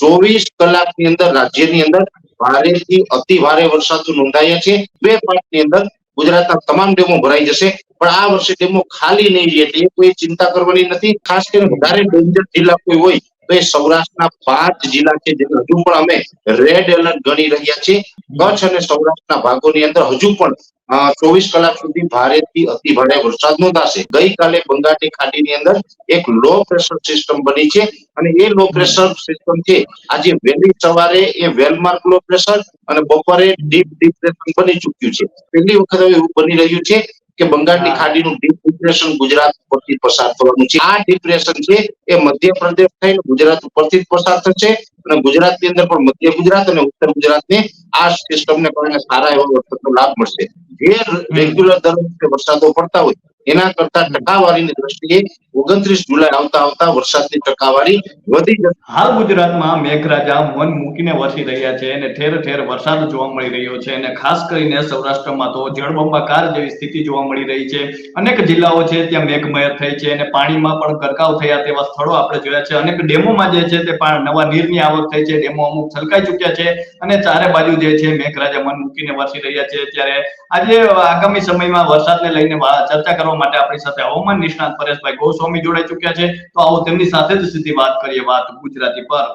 ચોવીસ કલાકની અંદર રાજ્યની અંદર ભારેથી અતિ ભારે વરસાદ નોંધાયા છે. બે પાર્ટની અંદર ગુજરાતના તમામ ડેમો ભરાઈ જશે. પણ આ વર્ષે ડેમો ખાલી નહીં રહે, એટલે કોઈ ચિંતા કરવાની નથી. ખાસ કરીને વધારે ડેન્જર જિલ્લા કોઈ હોય તો સૌરાષ્ટ્રના પાંચ જિલ્લા છે જેને હજુ પણ અમે રેડ એલર્ટ ગણી રહ્યા છીએ. કચ્છ અને સૌરાષ્ટ્રના ભાગોની અંદર હજુ પણ ચોવીસ કલાક સુધી ભારેથી અતિ ભારે વરસાદ નોંધાશે. ગઈકાલે બંગાળની ખાડીની અંદર એક લો પ્રેશર સિસ્ટમ બની છે અને એ લો પ્રેશર સિસ્ટમ છે, આજે વહેલી સવારે એ વેલમાર્ક લો પ્રેશર અને બપોરે ડીપ ડિપ્રેશન બની ચૂક્યું છે. પહેલી વખત હવે એવું બની રહ્યું છે કે બંગાળની ખાડીનું ડિપ્રેશન ગુજરાત ઉપરથી પસાર થવાનું છે. આ ડિપ્રેશન છે એ મધ્યપ્રદેશ થઈને ગુજરાત ઉપરથી જ પસાર થશે અને ગુજરાતની અંદર પણ મધ્ય ગુજરાત અને ઉત્તર ગુજરાતને આ સિસ્ટમને કારણે સારા એવા વરસાદનો લાભ મળશે. જે રેગ્યુલર દર વરસાદો પડતા હોય એના કરતા ટકાવારીની દ્રષ્ટિએ ઓગણત્રીસ જુલાઈ આવતા આવતા વરસાદની ટકાવારી વધી હાલ ગુજરાતમાં મેઘરાજા મન મૂકીને વસી રહ્યા છે અને ઠેર ઠેર વરસાદ જોવા મળી રહ્યો છે અને ખાસ કરીને સૌરાષ્ટ્રમાં તો જળબંબાકાર જેવી સ્થિતિ જોવા મળી રહી છે. અનેક જિલ્લાઓ છે ત્યાં મેઘમય થઈ છે અને પાણીમાં પણ ગરકાવ થયા તેવા સ્થળો આપણે જોયા છે. અનેક ડેમોમાં જે છે તે નવા નીરની આવક થઈ છે. ડેમો અમુક છલકાઈ ચુક્યા છે અને ચારે બાજુ જે છે મેઘરાજા મન મૂકીને વસી રહ્યા છે. ત્યારે આજે આગામી સમયમાં વરસાદને લઈને ચર્ચા કરવા માટે આપણી સાથે હવામાન નિષ્ણાત પરેશભાઈ ગોસ્વામી જોડાઈ ચુક્યા છે. તો આવો તેમની સાથે જ સીધી વાત કરીએ વાત ગુજરાતી પર.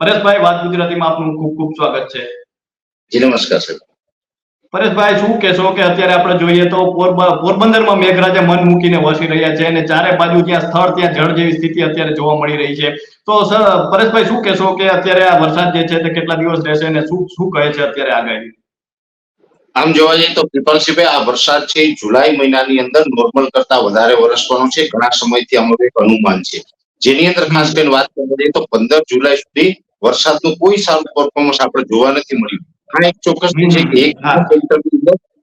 પરેશભાઈ વાત ગુજરાતીમાં આપનું ખૂબ ખૂબ સ્વાગત છે. જી નમસ્કાર સાહેબ. પરેશભાઈ શું કહેશો કે અત્યારે આપણે જોઈએ તો પોરબંદરમાં મેઘરાજા મન મૂકીને વસી રહ્યા છે અને ચારે બાજુ ત્યાં સ્થળ ત્યાં જળ જેવી સ્થિતિ અત્યારે જોવા મળી રહી છે. તો સર પરેશભાઈ શું કહેશો કે અત્યારે આ વરસાદ જે છે તે કેટલા દિવસ રહેશે અને શું શું કહે છે અત્યારે આગાહી આમ જોવા જઈએ તો કૃપાલસિંહભાઈ આ વરસાદ છે જુલાઈ મહિનાની અંદર નોર્મલ કરતા વધારે વરસવાનો છે. ઘણા સમયથી અમારું એક અનુમાન છે. જેની અંદર ખાસ કરીને વાત કરવા જઈએ તો પંદર જુલાઈ સુધી વરસાદનું કોઈ સારું પરફોર્મન્સ આપણે જોવા નથી મળ્યું. હા એક ચોક્કસ છે કે એક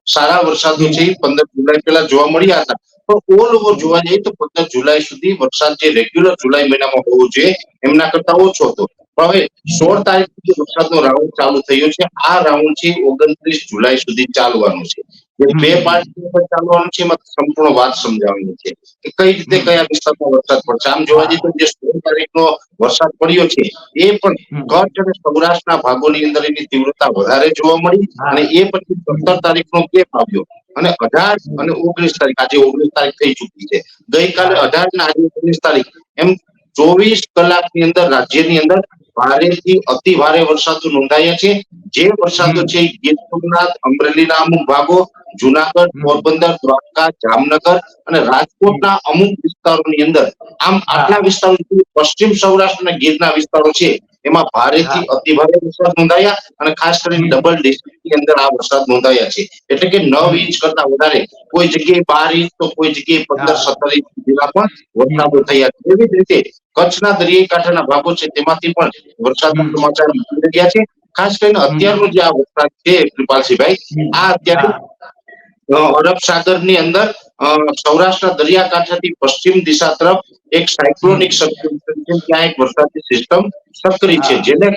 સારા વરસાદો છે પંદર જુલાઈ પહેલા જોવા મળ્યા હતા. પણ ઓલ ઓવર જોવા જઈએ તો પંદર જુલાઈ સુધી વરસાદ જે રેગ્યુલર જુલાઈ મહિનામાં હોવો જોઈએ એમના કરતા ઓછો હતો. પણ હવે સોળ તારીખ સુધી વરસાદનો રાઉન્ડ ચાલુ થયો છે. આ રાઉન્ડ છે ઓગણત્રીસ જુલાઈ સુધી ચાલવાનું છે. બે બે પર ચાલવાનું છે એમાં સંપૂર્ણ વાત સમજાવવાની છે. કે કઈ રીતે કયા વિસ્તારમાં વરસાદ પડશે? આમ જોવા જઈએ તો જે સોળ તારીખનો વરસાદ પડ્યો છે એ પણ કચ્છ અને સૌરાષ્ટ્રના ભાગોની અંદર એની તીવ્રતા વધારે જોવા મળી અને એ પછી સત્તર તારીખનો કેપ આવ્યો. અને અઢાર અને ઓગણીસ તારીખ આજે ઓગણીસ તારીખ થઈ ચૂકી છે. ગઈકાલે અઢાર ને આજે ઓગણીસ તારીખ. એમ ચોવીસ કલાકની અંદર રાજ્યની અંદર ભારેથી અતિ ભારે વરસાદો નોંધાયા છે. જે વરસાદો છે ગીર સોમનાથ અમરેલીના અમુક ભાગો, જુનાગઢ, પોરબંદર, દ્વારકા, જામનગર અને રાજકોટના અમુક વિસ્તારોની અંદર. આમ આટલા વિસ્તારો પશ્ચિમ સૌરાષ્ટ્ર અને ગીરના વિસ્તારો છે. એમાં ભારેથી અતિ ભારે વરસાદ નોંધાયા અને ખાસ કરીને ડબલ ડિસ્ટ્રિક્ટની અંદર આ વરસાદ નોંધાયા છે. એટલે કે નવ ઇંચ કરતા વધારે કોઈ જગ્યાએ બાર ઇંચ તો કોઈ જગ્યાએ પંદર સત્તર ઇંચ જેવા પણ વરસાદો થયા છે. એવી જ રીતે કચ્છના દરિયાઈ કાંઠાના ભાગો છે તેમાંથી પણ વરસાદના. સમાચાર મળી રહ્યા છે. ખાસ કરીને અત્યારનો જે આ વરસાદ છે કૃપાલસિંહભાઈ આ અત્યારે અરબ સાગરની અંદર સૌરાષ્ટ્રના દરિયાકાંઠાથી પશ્ચિમ દિશા તરફ એક સાયક્લોનિક ત્યાં એક વરસાદી સિસ્ટમ સક્રિય છે જેને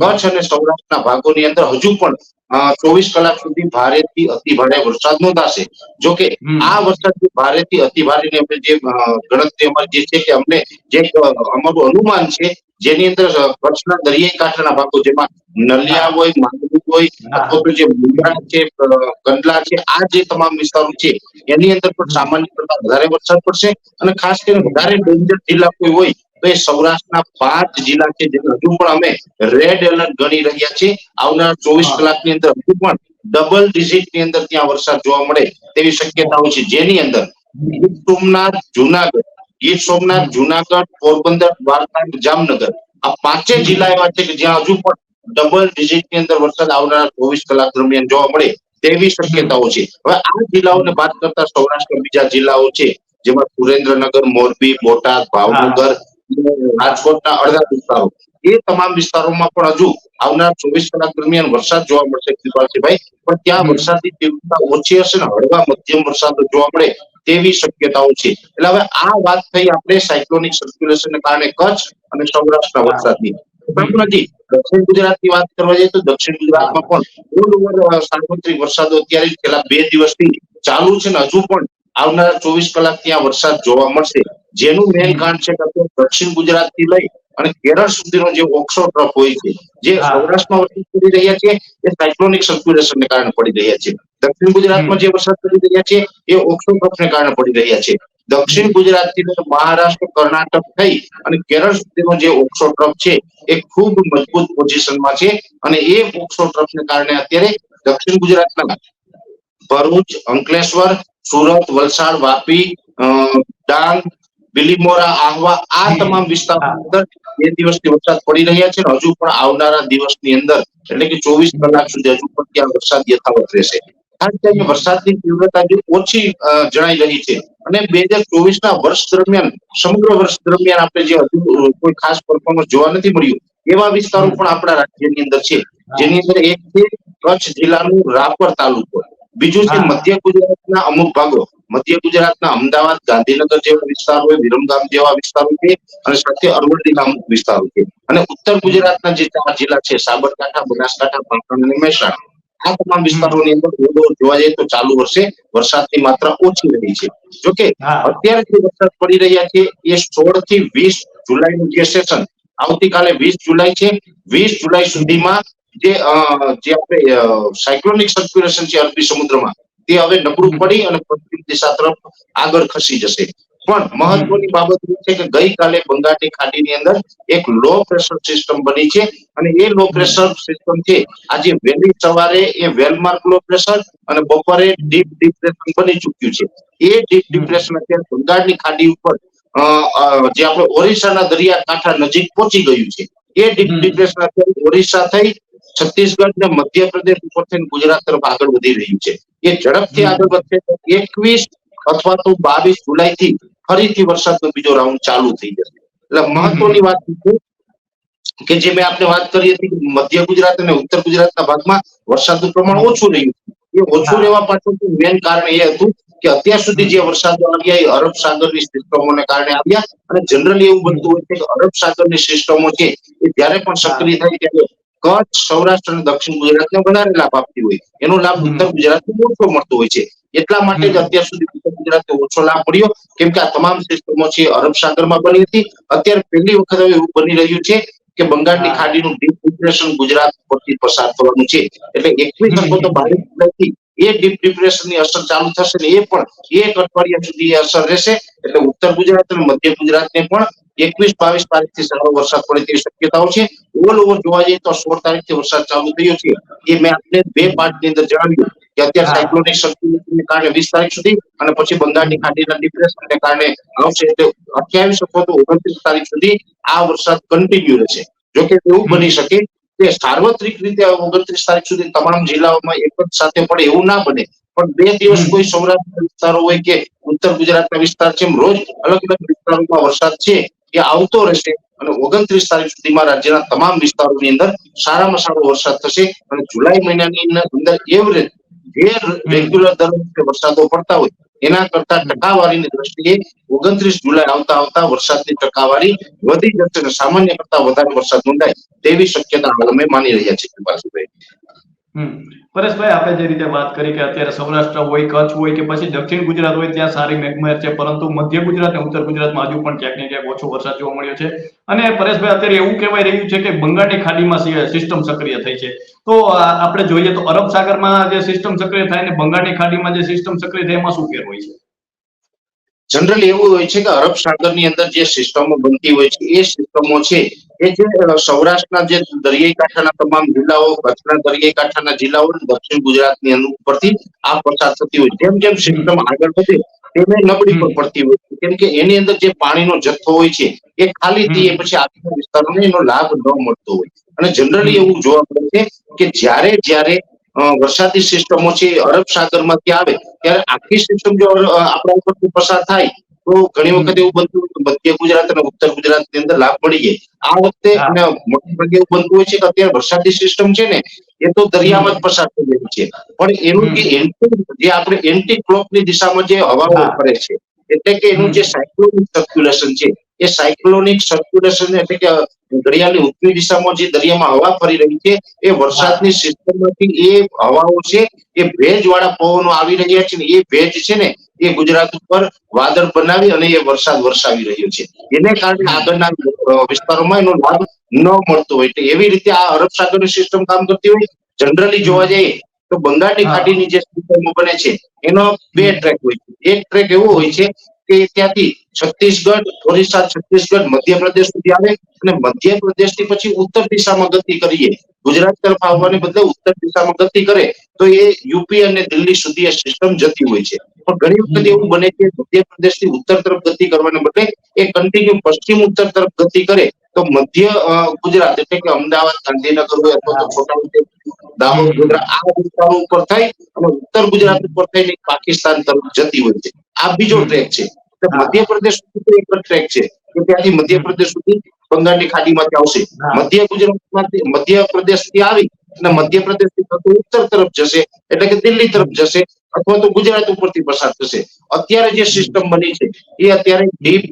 કચ્છ અને સૌરાષ્ટ્રના ભાગોની અંદર હજુ પણ ચોવીસ કલાક સુધી ભારેથી અતિ ભારે વરસાદ નોંધાશે જો કે આ વરસાદ ભારેથી અતિ ભારેની અમે જે ગણતરી અમારી જે છે કે અમને જે અમારું અનુમાન છે જેની અંદર કચ્છના દરિયાઈ કાંઠાના ભાગો જેમાં નલિયા હોય માંડવી હોય. અથવા જે મુંદ્રા છે કંડલા છે આ જે તમામ વિસ્તારો છે એની અંદર પણ સામાન્ય કરતા વધારે વરસાદ પડશે અને ખાસ કરીને વધારે ડેન્જર જિલ્લા કોઈ હોય તો એ સૌરાષ્ટ્રના પાંચ જિલ્લા છે જેને હજુ પણ અમે રેડ એલર્ટ ગણી રહ્યા છીએ. આવનાર ચોવીસ કલાકની અંદર હજુ પણ ડબલ ડિઝિટની અંદર ત્યાં વરસાદ જોવા મળે તેવી શક્યતાઓ છે. જેની અંદર ગીર સોમનાથ, જુનાગઢ, ગીર સોમનાથ, જુનાગઢ, પોરબંદર દ્વારકા જામનગર આ પાંચે જિલ્લા એવા છે કે જ્યાં હજુ પણ ડબલ ડિજિટની અંદર વરસાદ આવનારા ચોવીસ કલાક દરમિયાન જોવા મળે તેવી શક્યતાઓ છે. હવે આ જિલ્લાઓને બાદ કરતા સૌરાષ્ટ્ર બીજા જિલ્લાઓ છે જેમાં સુરેન્દ્રનગર મોરબી બોટાદ ભાવનગર રાજકોટના અડધા વિસ્તારો. એ તમામ વિસ્તારોમાં પણ હજુ આવનાર ચોવીસ કલાક દરમિયાન વરસાદ જોવા મળશે કૃપાલસિંહભાઈ. પણ ત્યાં વરસાદની તીવ્રતા ઓછી હશે ને હળવા મધ્યમ વરસાદ જોવા મળે તેવી શક્યતાઓ છે. એટલે હવે આ વાત થઈ આપણે સાયક્લોનિક સર્ક્યુલેશનને કારણે કચ્છ અને સૌરાષ્ટ્રના હા. વરસાદની. પરંતુ નથી. દક્ષિણ ગુજરાતની વાત કરવા જઈએ તો દક્ષિણ ગુજરાતમાં પણ સાર્વત્રિક વરસાદો અત્યારે છેલ્લા બે દિવસથી ચાલુ છે ને હજુ પણ આવનારા ચોવીસ કલાક ત્યાં વરસાદ જોવા મળશે. જેનું મેન કારણ છે કે દક્ષિણ ગુજરાતથી લઈ અને કેરળ સુધીનો જે ઓક્સો ટ્રફ હોય છે, જે. સૌરાષ્ટ્રમાં વરસાદ પડી રહ્યા છે, એ સાયક્લોનિક સર્ક્યુલેશનને કારણે પડી રહ્યા છે. દક્ષિણ ગુજરાતમાં જે વરસાદ પડી રહ્યા છે, એ ઓક્સો ટ્રફને કારણે પડી રહ્યા છે. દક્ષિણ ગુજરાતથી મહારાષ્ટ્ર, કર્ણાટક થઈ અને કેરળ સુધીનો જે ઓક્સો ટ્રફ છે એ ખૂબ મજબૂત પોઝિશનમાં છે અને એ ઓક્સો ટ્રફને કારણે અત્યારે દક્ષિણ ગુજરાતના ભરૂચ, અંકલેશ્વર, સુરત, વલસાડ, વાપી ડાંગ, બિલીમોરા, આહવા આ તમામ વિસ્તાર અંદર બે દિવસથી વરસાદ પડી રહ્યા છે હજુ પણ આવનારા દિવસની અંદર એટલે કે ચોવીસ કલાક સુધી હજુ પણ ત્યાં વરસાદ યથાવત રહેશે. કારણ કે અહીંયા વરસાદની તીવ્રતા જે ઓછી જણાઈ રહી છે. અને બે હજાર ચોવીસ ના વર્ષ દરમિયાન સમગ્ર વર્ષ દરમિયાન આપણે જે હજુ કોઈ ખાસ પરફોર્મન્સ જોવા નથી મળ્યું એવા વિસ્તારો પણ આપણા રાજ્યની અંદર છે. જેની અંદર એક છે કચ્છ જિલ્લાનું રાપર તાલુકો. બીજું છે મધ્ય ગુજરાતના અમુક ભાગો. મધ્ય ગુજરાતના અમદાવાદ ગાંધીનગર જેવા વિસ્તારો વિરમગામ જેવા વિસ્તારો છે અને સાથે અરવલ્લીના અમુક વિસ્તારો છે. અને ઉત્તર ગુજરાતના જે ચાર જિલ્લા છે સાબરકાંઠા બનાસકાંઠા પાટણ અને મહેસાણા. આ તમામ વિસ્તારોની અંદર થોડો જોવા જઈએ તો ચાલુ વર્ષે વરસાદની માત્રા ઓછી રહી છે. જોકે અત્યારે જે વરસાદ પડી રહ્યા છે એ સોળથી વીસ જુલાઈનું જે સેશન આવતીકાલે વીસ જુલાઈ છે. વીસ જુલાઈ સુધીમાં જે જે આપણે સાયક્લોનિક સર્ક્યુલેશન છે અરબી સમુદ્રમાં તે હવે નબળું પડી અને પશ્ચિમ દિશા તરફ આગળ ખસી જશે. પણ મહત્વની બાબત એ છે કે ગઈકાલે બંગાળની ખાડીની અંદર એક લો પ્રેશર સિસ્ટમ બની છે અને એ લો પ્રેશર સિસ્ટમ છે આજે વહેલી સવારે એ વેલમાર્ક લો પ્રેશર અને બપોરે ડીપ ડિપ્રેશન બની ચૂક્યું છે. એ ડીપ ડિપ્રેશન અત્યારે બંગાળની ખાડી ઉપર જે આપણે ઓરિસ્સાના દરિયાકાંઠા નજીક પહોંચી ગયું છે. એ ડીપ ડિપ્રેશન અત્યારે ઓરિસ્સા થઈ છત્તીસગઢ ને મધ્યપ્રદેશ ઉપર થઈને ગુજરાત તરફ આગળ વધી રહ્યું છે. એ ઝડપથી આગળ વધશે એકવીસ અથવા તો બાવીસ જુલાઈ થી ફરીથી વરસાદનો બીજો રાઉન્ડ ચાલુ થઈ જશે. એટલે મહત્વની વાત કે જે મેં આપને વાત કરી હતી મધ્ય ગુજરાત અને ઉત્તર ગુજરાતના ભાગમાં વરસાદનું પ્રમાણ ઓછું રહ્યું એ ઓછું રહેવા પાછળનું મેન કારણ એ હતું કે અત્યાર સુધી જે વરસાદો આવ્યા એ અરબ સાગરની સિસ્ટમોને કારણે આવ્યા અને જનરલી એવું બનતું હોય છે કે અરબ સાગરની સિસ્ટમો છે એ જ્યારે પણ સક્રિય થાય ત્યારે કચ્છ, સૌરાષ્ટ્ર અને દક્ષિણ ગુજરાતને વધારે લાભ આપતી હોય. એનો લાભ. ઉત્તર ગુજરાતને ઓછો મળતો હોય છે. એટલા માટે જ અત્યાર સુધી ગુજરાતને ઓછો લાભ મળ્યો. કેમ કે આ તમામ સિસ્ટમો છે અરબ સાગરમાં બની હતી. અત્યારે પહેલી વખત હવે એવું બની રહ્યું છે કે બંગાળની ખાડીનું ડીપ ડિપ્રેશન ગુજરાત પરથી પસાર થવાનું છે. એટલે એકવીસ. અથવા તો બાવીસ જુલાઈથી એ ડીપ ડિપ્રેશનની અસર ચાલુ થશે ને એ પણ એક અઠવાડિયા સુધી એ અસર રહેશે. એટલે ઉત્તર ગુજરાત અને મધ્ય ગુજરાતને પણ એકવીસ બાવીસ તારીખથી સારો વરસાદ પડે તેવી શક્યતાઓ છે. ઓલ ઓવર જોવા જઈએ તો સોળ તારીખથી વરસાદ ચાલુ થયો છે. એ મેં આપને બે પાર્ટની અંદર જણાવ્યું કે અત્યારે. સાયક્લોનિક સર્ક્યુલેશનને કારણે વીસ તારીખ સુધી અને પછી બંગાળની ખાડીના ડિપ્રેશનને કારણે આવશે એટલે અઠ્યાવીસ અથવા તો ઓગણત્રીસ તારીખ સુધી આ વરસાદ કન્ટિન્યુ રહેશે. જોકે એવું બની શકે કે સાર્વત્રિક રીતે ઓગણત્રીસ તારીખ સુધી તમામ જિલ્લાઓમાં એક જ સાથે પડે એવું ના બને. પણ બે દિવસ કોઈ સૌરાષ્ટ્રના વિસ્તારો હોય કે ઉત્તર ગુજરાતના વિસ્તાર છે એમ રોજ અલગ અલગ વિસ્તારોમાં વરસાદ છે એ આવતો રહેશે અને ઓગણત્રીસ તારીખ સુધીમાં રાજ્યના તમામ વિસ્તારોની અંદર સારામાં સારો વરસાદ થશે અને જુલાઈ મહિનાની અંદર એવરેજ જે રેગ્યુલર દર વખતે વરસાદો પડતા હોય, એના કરતા ટકાવારીની દ્રષ્ટિએ ઓગણત્રીસ જુલાઈ આવતા આવતા વરસાદની ટકાવારી વધી જશે અને સામાન્ય કરતા વધારે વરસાદ નોંધાય તેવી શક્યતા અમે માની રહ્યા છીએ, કૃપાલભાઈ. પરેશભાઈ આપણે જે રીતે વાત કરી કે અત્યારે સૌરાષ્ટ્ર હોય, કચ્છ હોય કે પછી દક્ષિણ ગુજરાત હોય, ત્યાં સારી મેઘમહેર છે, પરંતુ મધ્ય ગુજરાત અને ઉત્તર ગુજરાતમાં હજુ પણ ક્યાંક ને ક્યાંક ઓછો વરસાદ જોવા મળ્યો છે. અને પરેશભાઈ અત્યારે એવું કહેવાય રહ્યું છે કે બંગાળની ખાડીમાં સિસ્ટમ સક્રિય થઈ છે. તો આપણે જોઈએ તો અરબ સાગરમાં જે સિસ્ટમ સક્રિય થાય ને બંગાળની ખાડીમાં જે સિસ્ટમ સક્રિય થાય, એમાં શું ફેર હોય છે? જનરલી એવું હોય છે કે અરબ સાગરની અંદર જે સિસ્ટમો બનતી હોય છે, એ સિસ્ટમો છે એ જે સૌરાષ્ટ્રના જે દરિયાઈ કાંઠાના તમામ જિલ્લાઓ કચ્છના દરિયાઈ કાંઠાના જિલ્લાઓ અને દક્ષિણ ગુજરાતની અંદર ઉપરથી આ પસાર થતી હોય જેમ જેમ સિસ્ટમ આગળ વધે તેમ નબળી પણ પડતી હોય છે. કેમ કે એની અંદર જે પાણીનો જથ્થો હોય છે એ ખાલી થઈએ પછી આજના વિસ્તારોને એનો લાભ ન મળતો હોય. અને જનરલી એવું જોવા મળે છે કે જ્યારે જ્યારે વરસાદી સિસ્ટમો છે અરબ સાગરમાંથી આવે ત્યારે આખી સિસ્ટમ જો આપણા ઉપરથી પસાર થાય તો ઘણી વખત એવું બનતું હોય કે મધ્ય ગુજરાત અને ઉત્તર ગુજરાતની અંદર લાભ મળી જાય. આ વખતે અને મોટા ભાગે એવું બનતું હોય છે કે અત્યારે વરસાદી સિસ્ટમ છે ને એ તો દરિયામાં જ પસાર થઈ રહ્યું છે. પણ એનું જે એન્ટી જે આપણે એન્ટી ક્લોકની દિશામાં જે હવાઓ ફરે છે એટલે કે એનું જે સાયક્લોનિક સર્ક્યુલેશન છે એ સાયક્લોનિક સર્ક્યુલેશન એટલે કે ઘડિયાળની ઉત્તરી દિશામાં જે દરિયામાં હવા ફરી રહી છે એ વરસાદની સિસ્ટમમાંથી એ હવાઓ છે એ ભેજ વાળા પવનો આવી રહ્યા છે ને એ ભેજ છે ને એ ગુજરાત ઉપર વાદળ બનાવી અને એ વરસાદ વરસાવી રહ્યો છે. એને કારણે આગળના વિસ્તારોમાં એનો લાભ ન મળતો હોય. એટલે એવી રીતે આ અરબ સાગરની સિસ્ટમ કામ કરતી હોય જનરલી જોવા જઈએ તો બંગાળની. ખાડીની જે સિસ્ટમો બને છે એનો બે ટ્રેક હોય છે. એક ટ્રેક એવો હોય છે કે ત્યાંથી છત્તીસગઢ ઓરિસ્સા છત્તીસગઢ મધ્યપ્રદેશ સુધી આવે અને મધ્યપ્રદેશથી પછી ઉત્તર દિશામાં ગતિ કરીએ. ગુજરાત તરફ આવવાને બદલે ઉત્તર દિશામાં ગતિ કરે તો એ યુપી અને દિલ્હી સુધી આ સિસ્ટમ જતી હોય છે પણ ઘણી વખત એવું બને કે મધ્યપ્રદેશથી ઉત્તર તરફ ગતિ કરવાને બદલે એ કન્ટિન્યુ પશ્ચિમ ઉત્તર તરફ ગતિ કરે તો મધ્ય ગુજરાત એટલે કે અમદાવાદ ગાંધીનગર હોય અથવા તો છોટા દાહોદ ગુજરાત આ વિસ્તારો ઉપર થાય અને ઉત્તર ગુજરાત ઉપર થઈને પાકિસ્તાન તરફ જતી હોય છે આ બીજો ટ્રેક છે. મધ્યપ્રદેશ સુધી એક ટ્રેક છે કે ત્યાંથી મધ્યપ્રદેશ સુધી બંગાળની ખાડીમાંથી આવશે. મધ્ય ગુજરાતમાંથી મધ્યપ્રદેશથી આવી અને મધ્યપ્રદેશથી થતું ઉત્તર તરફ જશે, એટલે કે દિલ્હી તરફ જશે, અથવા તો ગુજરાત ઉપરથી પસાર થશે. અત્યારે જે સિસ્ટમ બની છે, એ અત્યારે ડીપ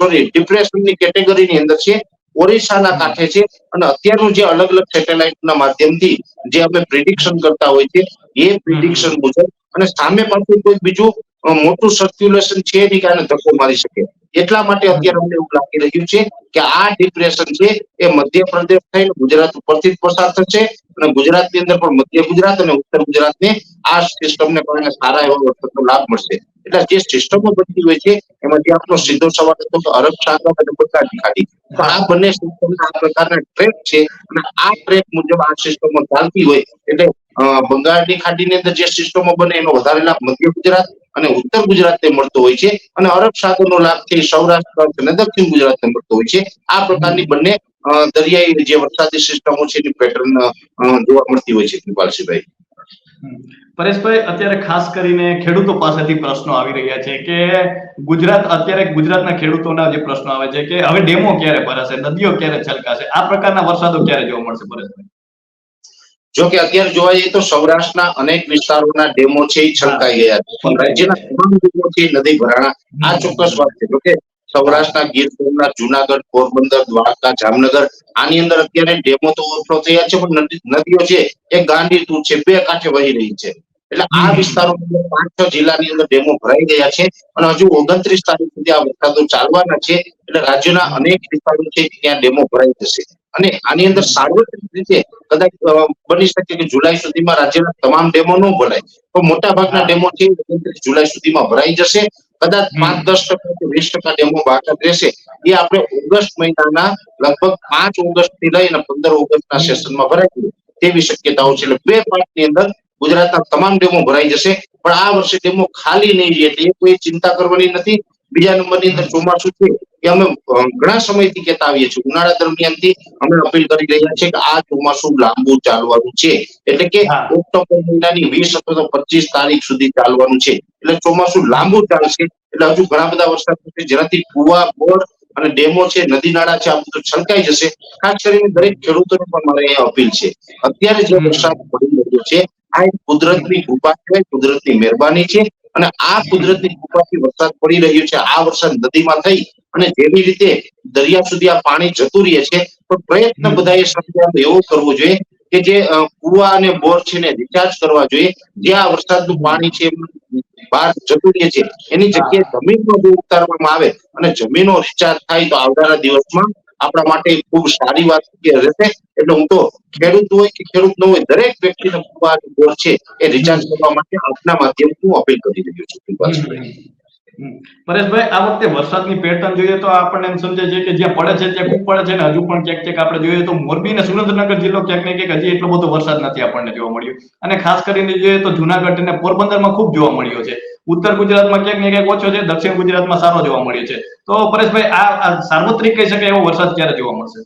સોરી ડિપ્રેશનની કેટેગરીની અંદર છે, ઓરિસ્સાના કાંઠે છે, અને અત્યારનું જે અલગ અલગ સેટેલાઇટના માધ્યમથી જે અમે પ્રિડિક્શન કરતા હોય છે, એ પ્રિડિક્શન મુજબ અને સામે પાછું કોઈ બીજું મોટું સર્ક્યુલેશન છે નહીં કે આને ધક્કો મારી શકે. એટલા માટે અત્યારે અમને એવું લાગી રહ્યું છે કે આ ડિપ્રેશન છે એ મધ્યપ્રદેશ થઈને ગુજરાત ઉપરથી પસાર થશે અને ગુજરાતની અંદર પણ મધ્ય ગુજરાત અને ઉત્તર ગુજરાતને આ સિસ્ટમને કારણે સારા એવા લાભ મળશે. એટલે જે સિસ્ટમો બનતી હોય છે, એમાંથી આપણો સીધો સવાલ હતો કે અરબ સાગર અને બંગાળની ખાડી. તો આ બંને સિસ્ટમના આ પ્રકારના ટ્રેક છે અને આ ટ્રેક મુજબ આ સિસ્ટમો ચાલતી હોય, એટલે બંગાળની ખાડીની અંદર જે સિસ્ટમો બને એનો વધારે લાભ મધ્ય ગુજરાત અને ઉત્તર ગુજરાતને મળતો હોય છે અને અરબ સાગરનો લાભ છે સૌરાષ્ટ્ર અને દક્ષિણ ગુજરાતને મળતો હોય છે. આ પ્રકારની બંને દરિયાઈ જે વરસાદી સિસ્ટમો છે એની પેટર્ન જોવા મળતી હોય છે કૃપાલસિંહભાઈ પરેશભાઈ, અત્યારે ખાસ કરીને ખેડૂતો પાસેથી પ્રશ્નો આવી રહ્યા છે કે ગુજરાત, અત્યારે ગુજરાતના ખેડૂતોના જે પ્રશ્નો આવે છે કે હવે ડેમો ક્યારે ભરાશે, નદીઓ ક્યારે છલકાશે, આ પ્રકારના વરસાદો ક્યારે જોવા મળશે પરેશભાઈ? જો કે અત્યારે જોવા જઈએ તો સૌરાષ્ટ્રના અનેક વિસ્તારોના ડેમો છે એ છલકાઈ ગયા છે. પણ રાજ્યના તમામ ડેમો છે નદી ભરાણા. આ ચોક્કસ વાત છે. જોકે સૌરાષ્ટ્રના ગીર સોમનાથ, જુનાગઢ, પોરબંદર, દ્વારકા, જામનગર, આની અંદર અત્યારે ડેમો તો ઓવરફ્લો થયા છે, પણ નદીઓ છે એ ગાંડી તૂર છે, બે કાંઠે વહી રહી છે. એટલે આ વિસ્તારો પાંચ છ જિલ્લાની અંદર ડેમો ભરાઈ ગયા છે અને હજુ ઓગણત્રીસ તારીખ સુધી આ વરસાદો ચાલવાના છે. એટલે રાજ્યના અનેક વિસ્તારો છે ત્યાં ડેમો ભરાઈ જશે. અને આની અંદર સાર્વત્રિક રીતે કદાચ બની શકે કે જુલાઈ સુધીમાં રાજ્યના તમામ ડેમો ન ભરાય. તો મોટા ભાગના ડેમો છે જુલાઈ સુધીમાં ભરાઈ જશે. કદાચ. પાંચ દસ ટકા કે વીસ ટકા ડેમો બાકાત રહેશે. એ આપણે ઓગસ્ટ મહિનાના લગભગ પાંચ ઓગસ્ટથી લઈને પંદર ઓગસ્ટના. સેશનમાં ભરાઈ ગયું. તેવી શક્યતાઓ છે. એટલે બે પાર્ટની અંદર ગુજરાતના તમામ ડેમો ભરાઈ જશે. પણ આ વર્ષે ડેમો ખાલી નહીં રહે, એટલે એ કોઈ ચિંતા કરવાની નથી. બીજા નંબરની અંદર ચોમાસું છે એ અમે ઘણા સમયથી કહેતા આવીએ છીએ. ઉનાળા દરમિયાનથી અમે અપીલ કરી રહ્યા છીએ કે આ ચોમાસું લાંબુ ચાલવાનું છે. એટલે કે ઓક્ટોબર મહિનાની વીસ અથવા તો પચીસ તારીખ સુધી ચાલવાનું છે. એટલે ચોમાસું લાંબુ ચાલશે. એટલે હજુ ઘણા બધા વરસાદ થશે જેનાથી કુવા બોર અને ડેમો છે નદી નાળા છે આ બધું છલકાઈ જશે. ખાસ કરીને દરેક ખેડૂતોને પણ મારે અહીંયા અપીલ છે. અત્યારે જે. વરસાદ પડી રહ્યો છે આ એક કુદરતની કૃપા છે કુદરતની મહેરબાની છે. અને આ કુદરતની કૃપાથી વરસાદ પડી રહ્યો છે. આ વરસાદ નદીમાં થઈ અને જેવી રીતે દરિયા સુધી આ પાણી જતું રહે છે પણ પ્રયત્ન બધાએ સમજાવવાનો એવો કરવો જોઈએ કે જે કુવા અને બોર છે ને રિચાર્જ કરવા જોઈએ. જે આ વરસાદનું પાણી છે બહાર જતું રહે છે એની જગ્યાએ જમીનમાં બહુ ઉતારવામાં આવે અને જમીનો રિચાર્જ થાય તો આવનારા દિવસમાં આપણા માટે ખૂબ સારી વાત રહેશે. એટલે હું તો ખેડૂત હોય કે ખેડૂત ન હોય, દરેક વ્યક્તિને આ છે એ રિચાર્જ કરવા માટે આપના માધ્યમથી હું અપીલ કરી રહ્યો છું પરેશભાઈ, આ વખતે વરસાદની પેટર્ન જોઈએ તો આપણને એમ સમજે છે કે જ્યાં પડે છે ત્યાં ખૂબ પડે છે ને હજુ પણ ક્યાંક ક્યાંક આપણે જોઈએ તો મોરબી અને સુરેન્દ્રનગર જિલ્લો ક્યાંક ને ક્યાંક હજી એટલો બધો વરસાદ નથી આપણને જોવા મળ્યો. અને ખાસ કરીને જોઈએ તો જુનાગઢ અને પોરબંદરમાં ખૂબ જોવા મળ્યો છે. ઉત્તર ગુજરાતમાં ક્યાંક ને ક્યાંક ઓછો છે, દક્ષિણ ગુજરાતમાં સારો જોવા મળ્યો છે. તો પરેશભાઈ આ સાર્વત્રિક કહી શકાય એવો વરસાદ ક્યારે જોવા મળશે?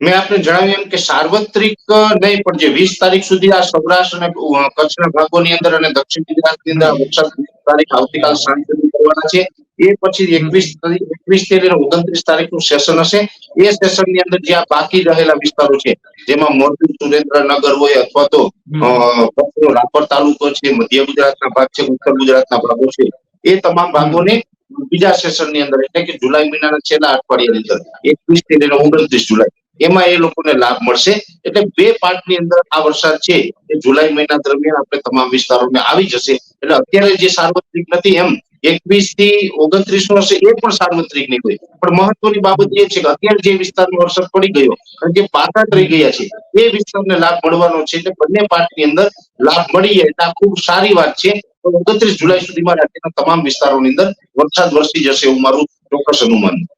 મેં આપને જણાવ્યું એમ કે સાર્વત્રિક નહીં પણ જે વીસ તારીખ સુધી આ સૌરાષ્ટ્ર અને કચ્છના ભાગોની અંદર અને દક્ષિણ ગુજરાતની અંદર વરસાદ તારીખ આવતીકાલ સાંજ સુધી કરવાના છે. એ પછી એકવીસ તારીખ એકવીસથી લઈને ઓગણત્રીસ તારીખનું સેશન હશે. એ સેશનની અંદર જે આ બાકી રહેલા વિસ્તારો છે જેમાં મોરબી સુરેન્દ્રનગર હોય અથવા તો રાપર તાલુકો છે મધ્ય ગુજરાતના ભાગ છે ઉત્તર ગુજરાતના ભાગો છે એ તમામ ભાગોને બીજા સેશનની અંદર એટલે કે જુલાઈ મહિનાના છેલ્લા અઠવાડિયાની અંદર એકવીસથી લઈને ઓગણત્રીસ જુલાઈ. એમાં એ લોકોને લાભ મળશે. એટલે બે પાર્ટની અંદર આ વરસાદ છે એ જુલાઈ મહિના દરમિયાન આપણે તમામ વિસ્તારોમાં આવી જશે. એટલે અત્યારે જે સાર્વત્રિક નથી એમ, એકવીસથી ઓગણત્રીસ નો એ પણ સાર્વત્રિક નહીં હોય પણ મહત્વની બાબત એ છે કે અત્યારે જે વિસ્તારમાં વરસાદ પડી ગયો અને જે પાછા રહી ગયા છે, એ વિસ્તારને લાભ મળવાનો છે એટલે બંને પાર્ટની અંદર લાભ મળી જાય એટલે આ ખૂબ સારી વાત છે. ઓગણત્રીસ જુલાઈ સુધીમાં રાજ્યના તમામ વિસ્તારોની અંદર વરસાદ વરસી જશે એવું મારું ચોક્કસ અનુમાન હમ.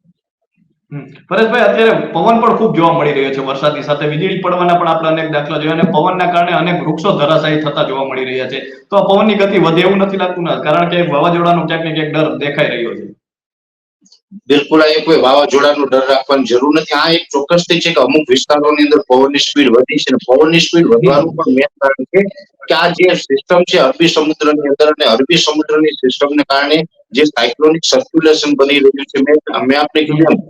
પરેશભાઈ, અત્યારે પવન પણ ખૂબ જોવા મળી રહ્યો છે વરસાદની સાથે. વીજળી પડવાના પણ આપણે અનેક દાખલા જોયા અને પવનના કારણે અનેક વૃક્ષો ધરાશાયી થતા જોવા મળી રહ્યા છે. તો આ પવનની ગતિ વધે એવું નથી લાગતું ને? કારણ કે વાવાઝોડાનો ક્યાંક ને ક્યાંક ડર દેખાઈ રહ્યો છે. બિલકુલ આ કોઈ વાવાઝોડાનો ડર રાખવાની જરૂર નથી. આ એક ચોક્કસથી છે કે અમુક વિસ્તારોની અંદર પવનની સ્પીડ વધી છે પવનની સ્પીડ વધવાનું પણ મેન કારણ છે કે આ જે સિસ્ટમ છે અરબી સમુદ્રની અંદર અને અરબી સમુદ્રની સિસ્ટમને કારણે જે સાયક્લોનિક સર્ક્યુલેશન બની રહ્યું છે મેં મેં આપણે કીધું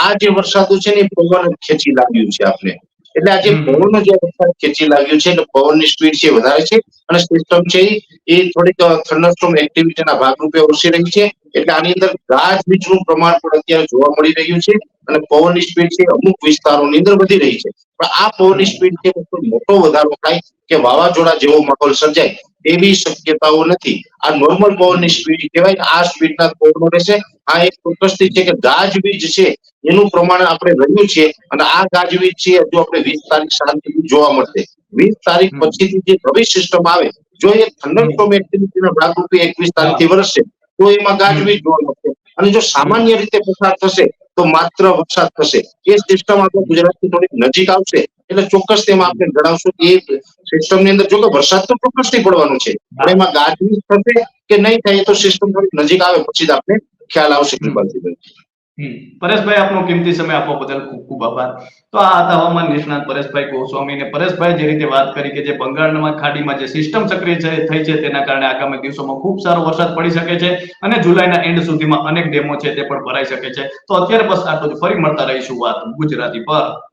આ જે વરસાદો છે ને પવન ખેંચી લાવ્યું છે આપણે એટલે આજે પવનનો જે વરસાદ ખેંચી લાવ્યું છે એટલે પવનની સ્પીડ છે વધારે છે અને સિસ્ટમ છે એ થોડીક થંડરસ્ટોમ એક્ટિવિટીના ભાગરૂપે ઓછી રહી છે. એટલે આની અંદર ગાજવીજનું પ્રમાણ પણ અત્યારે જોવા મળી રહ્યું છે અને પવનની સ્પીડ છે અમુક વિસ્તારોની અંદર વધી રહી છે. પણ આ પવનની સ્પીડ છે મોટો વધારો થાય કે વાવાઝોડા જેવો માહોલ સર્જાય એવી શક્યતાઓ નથી. આ નોર્મલ પવનની સ્પીડ કહેવાય આ સ્પીડના પવનો રહેશે. આ એક ચોક્કસથી છે કે ગાજવીજ છે એનું પ્રમાણ આપણે રહ્યું છે અને આ ગાજવીજ છે હજુ આપણે વીસ તારીખ સાંજ જોવા મળશે. વીસ તારીખ પછીથી જે નવી સિસ્ટમ આવે જો એ થંડરસ્ટોમ એક્ટિવિટીના ભાગરૂપે એકવીસ તારીખથી વરસશે તો એમાં ગાજવીજ જોવા મળશે. અને જો સામાન્ય રીતે પસાર થશે તો માત્ર વરસાદ થશે. એ સિસ્ટમ આપણે ગુજરાતની થોડીક નજીક આવશે. એટલે ચોક્કસ તેમાં આપણે જણાવશું એ સિસ્ટમની અંદર જો કે વરસાદ તો ચોક્કસથી પડવાનો છે. પણ એમાં ગાજવીજ થશે કે નહીં થાય તો સિસ્ટમ થોડી નજીક આવે પછી જ આપણે ખ્યાલ આવશે પરેશભાઈ આપનો કિંમતી સમય આપવા બદલ ખૂબ ખૂબ આભાર. તો આ હતા હવામાન નિષ્ણાત પરેશભાઈ ગોસ્વામી અને પરેશભાઈ જે રીતે વાત કરી કે જે બંગાળમાં ખાડીમાં જે સિસ્ટમ સક્રિય છે- થઈ છે તેના કારણે આગામી દિવસોમાં ખૂબ સારો વરસાદ પડી શકે છે અને જુલાઈના એન્ડ સુધીમાં અનેક ડેમો છે તે પણ ભરાઈ શકે છે. તો અત્યારે બસ આટલું જ. ફરી મળતા રહીશું વાત ગુજરાતી પર.